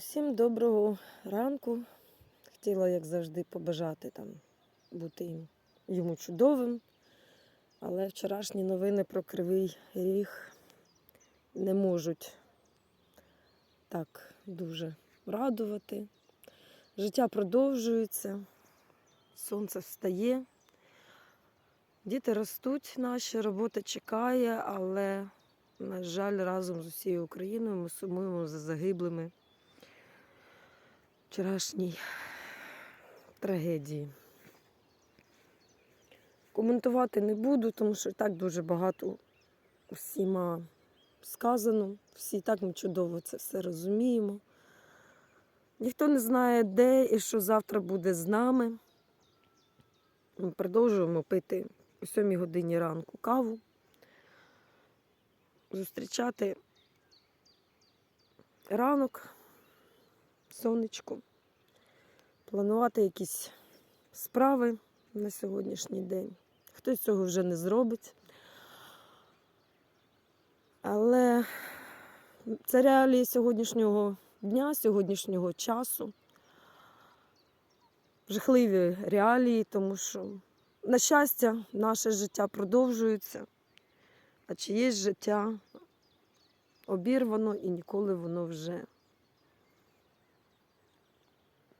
Усім доброго ранку. Хотіла, як завжди, побажати там бути йому чудовим. Але вчорашні новини про кривий ріг не можуть так дуже радувати. Життя продовжується, сонце встає. Діти ростуть наші, робота чекає, але, на жаль, разом з усією Україною ми сумуємо за загиблими вчорашній трагедії. Коментувати не буду, тому що так дуже багато всіма сказано. Всі так ми чудово це все розуміємо. Ніхто не знає, де і що завтра буде з нами. Ми продовжуємо пити о 7 годині ранку каву, зустрічати ранок, сонечко, планувати якісь справи на сьогоднішній день. Хтось цього вже не зробить. Але це реалії сьогоднішнього дня, сьогоднішнього часу. Жахливі реалії, тому що, на щастя, наше життя продовжується, а чиєсь життя обірвано і ніколи воно вже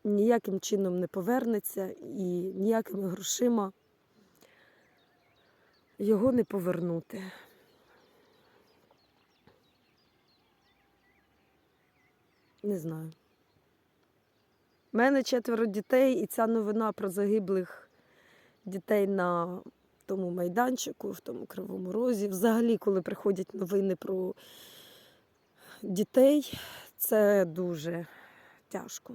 ніяким чином не повернеться і ніякими грошима його не повернути. Не знаю. У мене четверо дітей, і ця новина про загиблих дітей на тому майданчику, в тому кривому розі. Взагалі, коли приходять новини про дітей, це дуже тяжко.